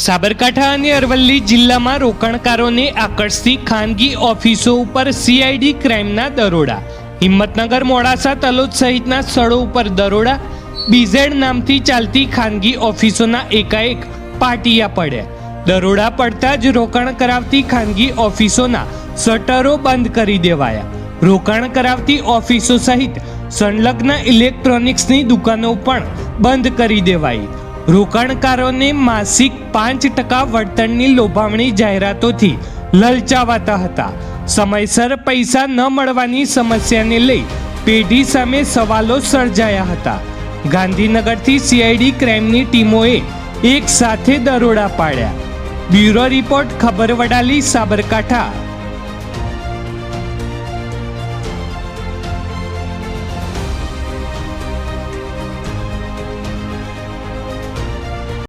સાબરકાંઠા અને અરવલ્લી જિલ્લામાં રોકાણકારોને આકર્ષતી ખાનગી ઓફિસો ઉપર સીઆઈડી ક્રાઇમના દરોડા. હિંમતનગર, મોડાસા, તલોદ સહિતના સ્થળો ઉપર દરોડા. બીઝેડ નામથી ચાલતી ખાનગી ઓફિસોના એકાએક પાટિયા પડ્યા દરોડા પડતા જ રોકાણ કરાવતી ખાનગી ઓફિસોના શટરો બંધ કરી દેવાયા. રોકાણ કરાવતી ઓફિસો સહિત સંલગ્ન ઇલેક્ટ્રોનિક્સની દુકાનો પણ બંધ કરી દેવાઈ. રોકાણકારોને માસિક પાંચ ટકા વળતરની લોભામણી જાહેરાતોથી લલચાવાતા હતા. સમયસર પૈસા ન મળવાની સમસ્યાને લઈ પેઢી સામે સવાલો સર્જાયા હતા. ગાંધીનગરથી સીઆઈડી ક્રાઇમની ટીમોએ એક સાથે દરોડા પાડ્યા. બ્યુરો રિપોર્ટ, ખબર વડાલી, સાબરકાંઠા.